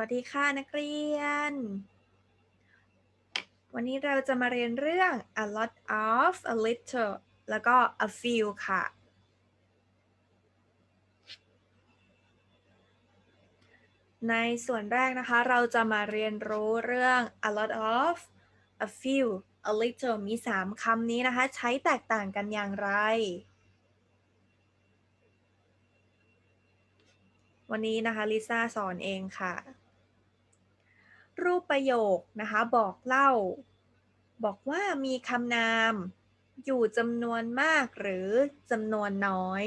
วัสดีค่ะนักเรียน วันนี้เราจะมาเรียนเรื่อง a lot of a little แล้วก็ a few ค่ะ ในส่วนแรกนะคะ เราจะมาเรียนรู้เรื่อง a lot of a few a little มี 3คำนี้นะคะ ใช้แตกต่างกันอย่างไรวันนี้นะคะลิซ่าสอนเองค่ะ รูปประโยคนะคะบอกเล่า บอกว่ามีคำนามอยู่จำนวนมากหรือจำนวนน้อย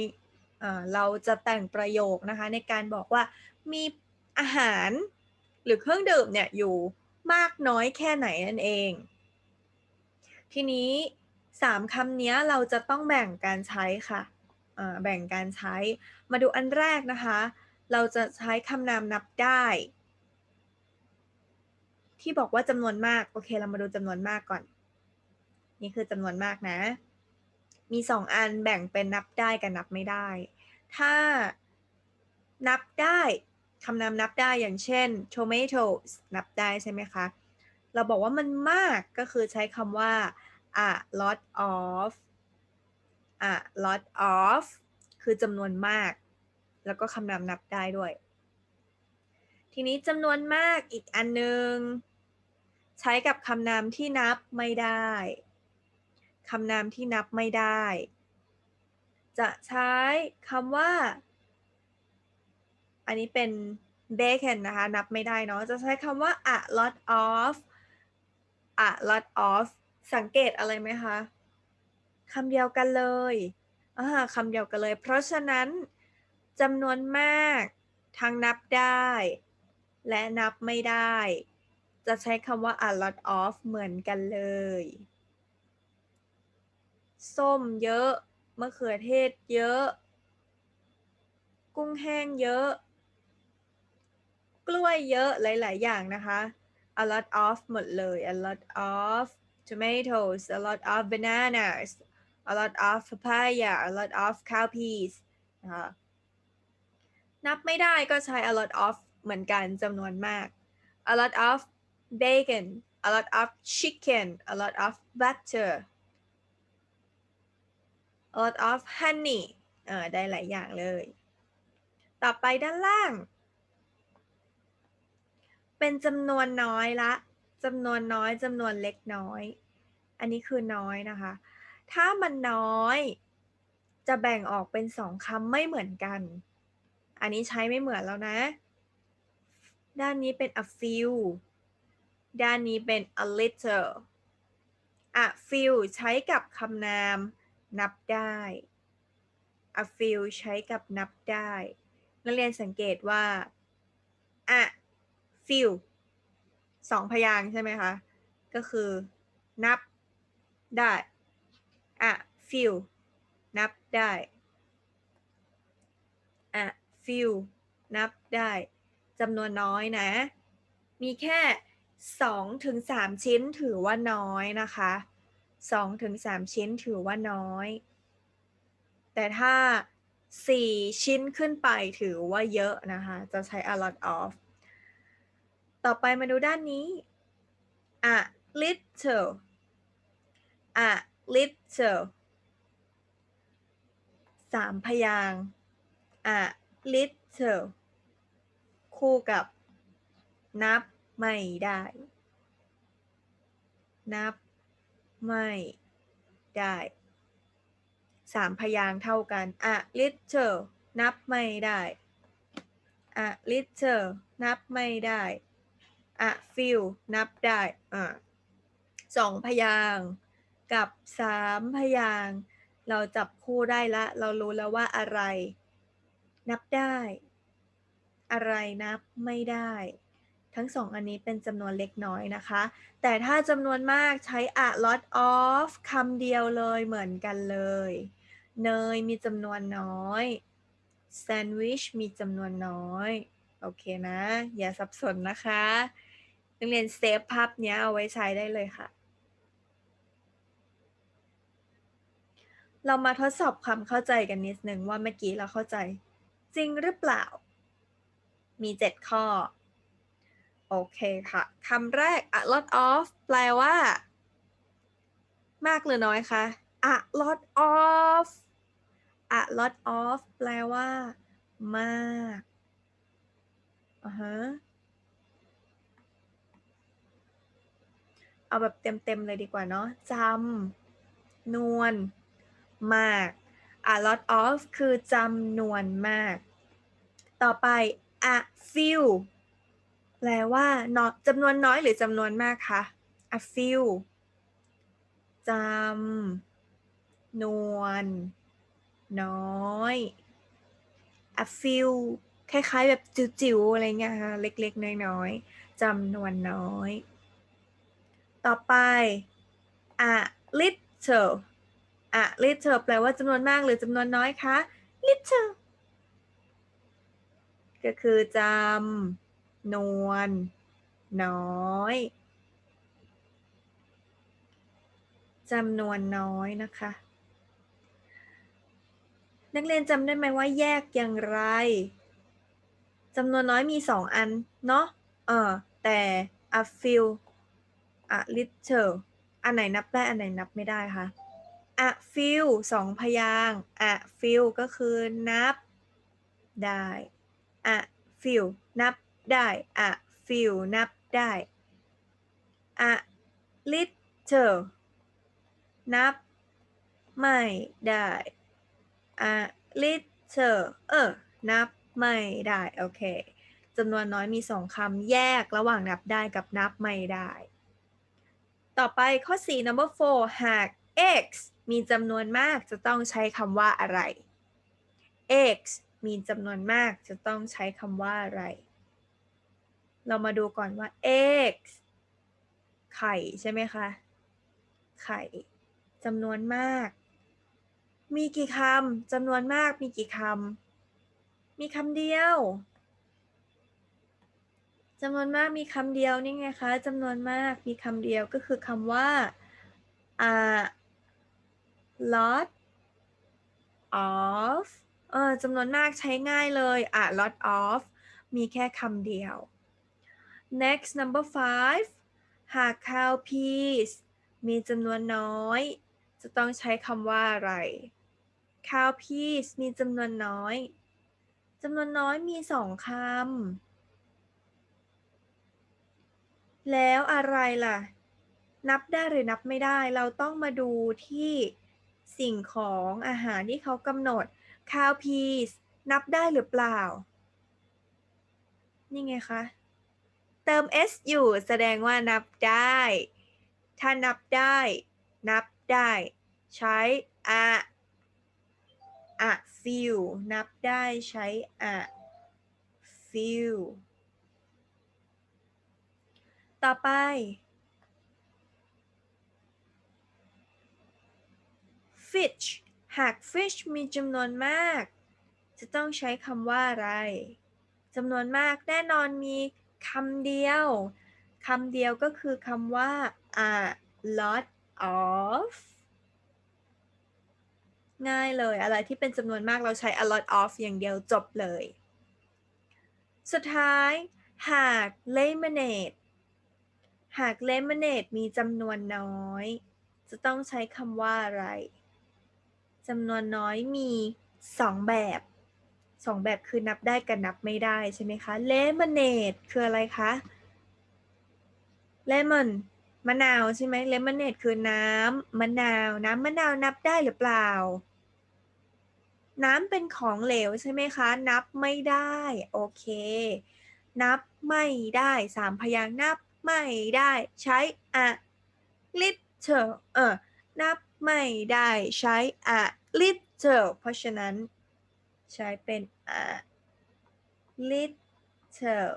เอเราจะแต่งประโยคนะคะในการบอกว่ามีอาหารหรือเครื่องดื่มเนี่ยอยู่มากน้อยแค่ไหนนั่นเอง ทีนี้สามคำนี้เราจะต้องแบ่งการใช้ค่ะแบ่งการใช้มาดูอันแรกนะคะ เราจะใช้คำนามนับได้ ที่บอกว่าจำนวนมากโอเค เรามาดูจำนวนมากก่อน นี่คือจำนวนมากนะ มีสองอันแบ่งเป็นนับได้กับนับไม่ได้ ถ้านับได้คำนามนับได้อย่างเช่น tomatoes นับได้ใช่ไหมคะ เราบอกว่ามันมากก็คือใช้คำว่า a lot of a lot of คือจำนวนมาก แล้วก็คำนามนับได้ด้วย ทีนี้จำนวนมากอีกอันหนึ่ง ใช้กับคำนามที่นับไม่ได้คำนามที่นับไม่ได้ จะใช้คำว่า อันนี้เป็น bacon นะคะ นับไม่ได้เนาะ จะใช้คำว่า a lot of a lot of สังเกตอะไรไหมคะคำเดียวกันเลยอ่าคำเดียวกันเลย เพราะฉะนั้นจำนวนมาก ทั้งนับได้ และนับไม่ได้ จะใช้คำว่า a lot of เหมือนกันเลย ส้มเยอะ มะเขือเทศเยอะ กุ้งแห้งเยอะ กล้วยเยอะหลาย ๆ อย่างนะคะ a lot of หมดเลย a lot of tomatoes a lot of bananas a lot of papaya a lot of cowpeas นะคะนับไม่ได้ก็ใช้ a lot of เหมือนกันจำนวนมาก a lot of bacon a lot of chicken a lot of butter a lot of honey เออได้หลายอย่างเลย ต่อไปด้านล่าง เป็นจำนวนน้อยละจำนวนน้อยจำนวนเล็กน้อย อันนี้คือน้อยนะคะ ถ้ามันน้อย จะแบ่งออกเป็นสองคำไม่เหมือนกัน อันนี้ใช้ไม่เหมือนแล้วนะ ด้านนี้เป็น a few ด้านนี้เป็น a little a few ใช้กับคำนามนับได้ a few ใช้กับนับได้ นักเรียนสังเกตว่า a few สองพยางค์ใช่ไหมคะ ก็คือ นับได้ a few นับได้ a few นับได้จำนวนน้อยนะ มีแค่ 2ถึง3ชิ้นถือว่าน้อยนะคะ2ถึง3ชิ้นถือว่าน้อย แต่ถ้า 4 ชิ้นขึ้นไปถือว่าเยอะนะคะ จะใช้ a lot of ต่อไปมาดูด้านนี้ a little a little สามพยาง a little คู่กับนับ ไม่ได้ นับ ไม่ได้สามพยางเท่ากัน a little นับไม่ได้ a little นับไม่ได้ a few นับได้อ่าสองพยางกับสามพยาง เราจับคู่ได้ละ เรารู้แล้วว่าอะไร นับได้ อะไรนับไม่ได้ ทั้งสองอันนี้เป็นจำนวนเล็กน้อยนะคะ แต่ถ้าจำนวนมากใช้ a lot of คำเดียวเลยเหมือนกันเลย เนยมีจำนวนน้อยแซนด์วิชมีจำนวนน้อย โอเคนะ อย่าสับสนนะคะนักเรียนเซฟภาพนี้เอาไว้ใช้ได้เลยค่ะ เรามาทดสอบความเข้าใจกันนิดนึงว่าเมื่อกี้เราเข้าใจ จริงหรือเปล่า มี 7 ข้อ โอเคค่ะคำแรก a lot of แปลว่า มากหรือน้อยคะ a lot of a lot of แปลว่า มากอ่าฮะเอาแบบเต็มๆเลยดีกว่าเนาะจำนวนมาก a lot of คือจำนวนมาก ต่อไป a few แปลว่าจำนวนน้อยหรือจำนวนมากคะ a few จำนวนน้อย a few คล้ายๆ แบบจิ๋วๆ อะไรเงี้ยค่ะเล็กๆ น้อยๆจำนวนน้อย ต่อไป a little a little แปลว่าจำนวนมากหรือจำนวนน้อยคะ little ก็คือจำ นวนน้อยจำนวนน้อยนะคะ นักเรียนจำได้ไหมว่าแยกอย่างไรจำนวนน้อยมีสองอัน เนาะเออแต่ a few a little อันไหนนับได้ อันไหนนับไม่ได้คะ a few สองพยาง a few ก็คือนับได้ a few นับ ได้ a few นับได้ a little นับ ไม่ได้ a little เออ นับ ไม่ได้ โอเคจำนวนน้อยมีสองคำแยกระหว่างนับได้กับนับไม่ได้ ต่อไปข้อ 4 number 4 หาก x มีจำนวนมากจะต้องใช้คำว่าอะไร x มีจำนวนมากจะต้องใช้คำว่าอะไร เรามาดูก่อนว่า x ไข่ใช่ไหมคะ ไข่จำนวนมาก มีกี่คำจำนวนมากมีกี่คำ มีคำเดียวจำนวนมากมีคำเดียวนี่ไงคะจำนวนมากมีคำเดียวก็คือคำว่า a lot of เออจำนวนมากใช้ง่ายเลย a lot of มีแค่คำเดียว next number five หาก cow peas มีจำนวนน้อย จะต้องใช้คำว่าอะไร cow peas มีจำนวนน้อยจำนวนน้อยมีสองคำ แล้วอะไรล่ะ นับได้หรือนับไม่ได้ เราต้องมาดูที่สิ่งของอาหารที่เขากำหนด cow peas นับได้หรือเปล่า นี่ไงคะ เติม s อยู่แสดงว่านับได้ ถ้านับได้ นับได้ ใช้ a a few นับได้ใช้ a few ต่อไป fish หาก fish มีจำนวนมาก จะต้องใช้คำว่าอะไรจำนวนมากแน่นอนมี คำเดียวคำเดียวก็คือคำว่า a lot of ง่ายเลยอะไรที่เป็นจำนวนมากเราใช้ a lot of อย่างเดียวจบเลย สุดท้ายหาก lemonade หาก lemonade มีจำนวนน้อย จะต้องใช้คำว่าอะไรจำนวนน้อยมีสองแบบ สองแบบคือนับได้กับนับไม่ได้ใช่ไหมคะ lemonade คืออะไรคะ lemon มะนาวใช่ไหม lemonade คือน้ำมะนาว น้ำมะนาวนับได้หรือเปล่า น้ำเป็นของเหลวใช่ไหมคะ นับไม่ได้ โอเค นับไม่ได้สามพยางนับไม่ได้ใช้ a little เออนับไม่ได้ใช้ a little เพราะฉะนั้น ใช้เป็น a little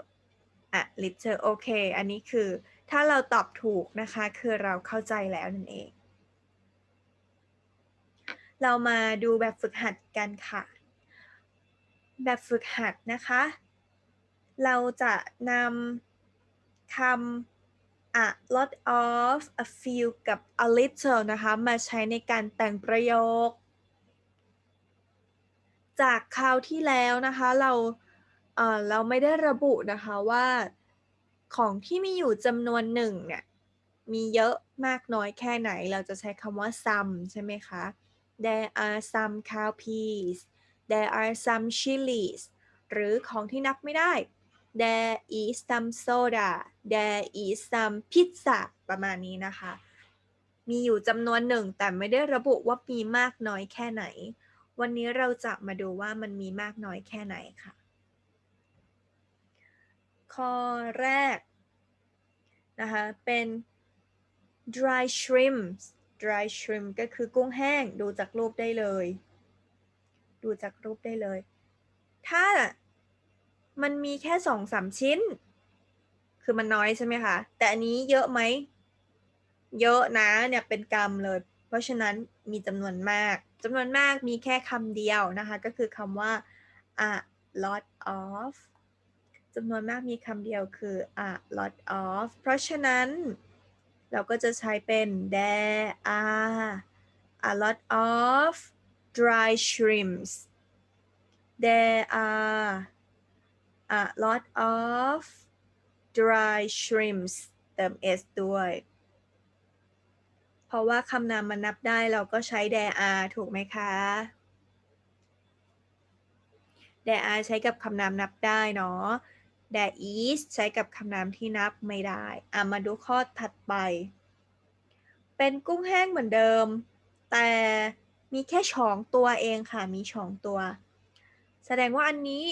a little โอเค อันนี้คือถ้าเราตอบถูกนะคะ คือเราเข้าใจแล้วนั่นเอง เรามาดูแบบฝึกหัดกันค่ะ แบบฝึกหัดนะคะ เราจะนำคำ a lot of a few กับ a little นะคะ มาใช้ในการแต่งประโยค จากคราวที่แล้วนะคะเราเเราไม่ได้ระบุนะคะว่าของที่มีอยู่จำนวนหนึ่งเนี่ยมีเยอะมากน้อยแค่ไหน เราจะใช้คำว่า some ใช่ไหมคะ There are some cowpeas There are some chilies หรือของที่นับไม่ได้ There is some soda There is some pizza ประมาณนี้นะคะ มีอยู่จำนวนหนึ่งแต่ไม่ได้ระบุว่ามีมากน้อยแค่ไหน วันนี้เราจะมาดูว่ามันมีมากน้อยแค่ไหนค่ะ ข้อแรกนะคะ เป็น dry shrimp dry shrimp ก็คือกุ้งแห้งดูจากรูปได้เลย ดูจากรูปได้เลย ถ้ามันมีแค่สองสามชิ้น คือมันน้อยใช่ไหมคะ แต่อันนี้เยอะไหม เยอะนะเนี่ยเป็นกรรมเลย เพราะฉะนั้นมีจำนวนมาก จำนวนมากมีแค่คำเดียวนะคะ ก็คือคำว่า a lot of จำนวนมากมีคำเดียวคือ a lot of เพราะฉะนั้น เราก็จะใช้เป็น there are a lot of dry shrimps there are a lot of dry shrimps เติม s ด้วย ราะว่าคำนามมันนับได้เราก็ใช้ there are ถูกไหมคะ there are ใช้กับคำนามนับได้เนาะ there is ใช้กับคำนามที่นับไม่ได้อะมาดูข้อถัดไป เป็นกุ้งแห้งเหมือนเดิม แต่มีแค่ช่องตัวเองค่ะ มีช่องตัว แสดงว่าอันนี้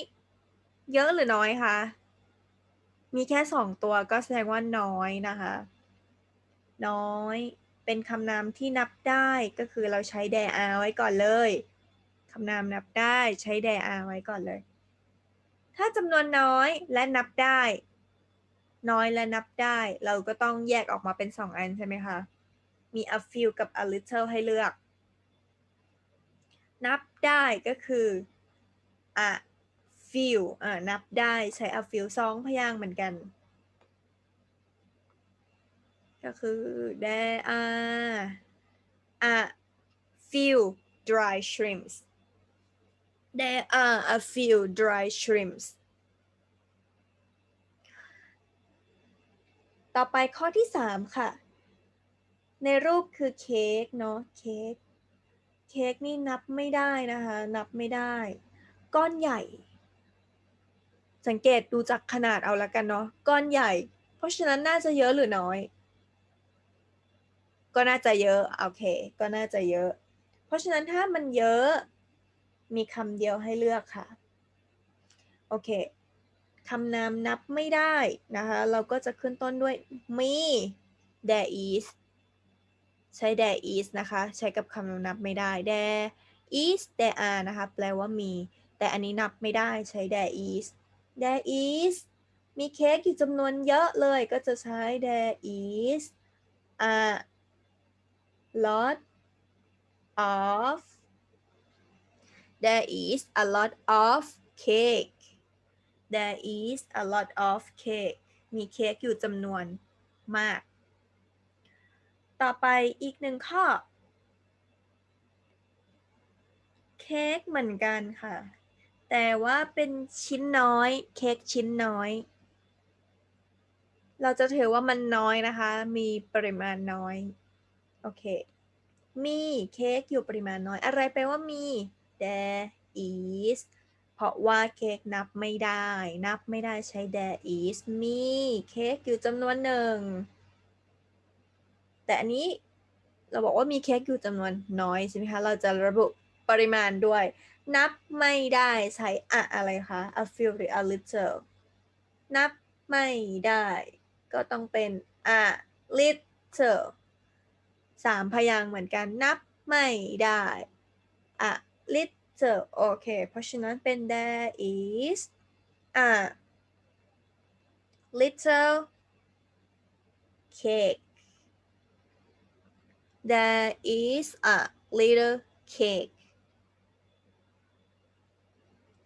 เยอะหรือน้อยคะ มีแค่สองตัวก็แสดงว่าน้อยนะคะ น้อย เป็นคำนามที่นับได้ก็คือเราใช้ there are ไว้ก่อนเลยคำนามนับได้ใช้ there are ไว้ก่อนเลย ถ้าจำนวนน้อยและนับได้ น้อยและนับได้ เราก็ต้องแยกออกมาเป็นสองอันใช่ไหมคะ มี a few กับ a little ให้เลือก นับได้ก็คือ a few อ่านับได้ใช้ a few สองพยางค์เหมือนกัน ก็คือ there are a few dry shrimps there are a few dry shrimps ต่อไปข้อที่ 3 ค่ะ ในรูปคือเค้กเนาะเค้กเค้กนี่นับไม่ได้นะคะ นับไม่ได้ ก้อนใหญ่ สังเกตดูจากขนาดเอาละกันเนาะก้อนใหญ่ เพราะฉะนั้นน่าจะเยอะหรือน้อย ก็น่าจะเยอะโอเค ก็น่าจะเยอะ เพราะฉะนั้นถ้ามันเยอะมีคำเดียวให้เลือกค่ะ โอเคคำนามนับไม่ได้นะคะ เราก็จะขึ้นต้นด้วยมี there is ใช้ there is นะคะ ใช้กับคำนามนับไม่ได้ there is there are นะคะ แปลว่ามี แต่อันนี้นับไม่ได้ใช้ there is there is มีเค้กอยู่จำนวนเยอะเลยก็จะใช้ there is a lot of there is a lot of cake there is a lot of cake มีเค้กอยู่จำนวนมาก ต่อไปอีกหนึ่งข้อ เค้กเหมือนกันค่ะ แต่ว่าเป็นชิ้นน้อย เค้กชิ้นน้อย เราจะถือว่ามันน้อยนะคะ มีปริมาณน้อย โอเค มีเค้กอยู่ปริมาณน้อย อะไรแปลว่ามี there is เพราะว่าเค้กนับไม่ได้ นับไม่ได้ใช้ there is มีเค้กอยู่จำนวนหนึ่ง แต่อันนี้เราบอกว่ามีเค้กอยู่จำนวนน้อยใช่ไหมคะ เราจะระบุปริมาณด้วย นับไม่ได้ใช้อะอะไรคะ a few หรือ a little นับไม่ได้ ก็ต้องเป็น a little สามพยางค์เหมือนกันนับไม่ได้ a little โอเค เพราะฉะนั้นเป็น there is a little cake there is a little cake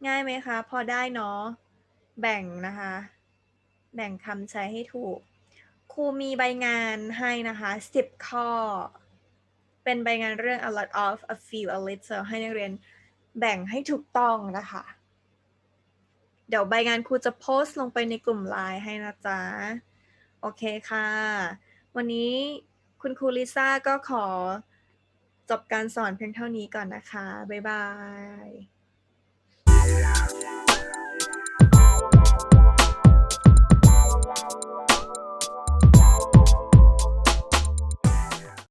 ง่ายไหมคะ พอได้เนาะ แบ่งนะคะ แบ่งคำใช้ให้ถูก รูมีใบงานให้นะคะ10ข้อ เป็นใบงานเรื่อง a lot of a few a little ให้นักเรียนแบ่งให้ถูกต้องนะคะ เดี๋ยวใบงานครูจะโพสต์ลงไปในกลุ่มไลน์ให้นะจ๊ะ โอเคค่ะ วันนี้คุณครูลิซ่าก็ขอจบการสอนเพียงเท่านี้ก่อนนะคะ บ๊ายบาย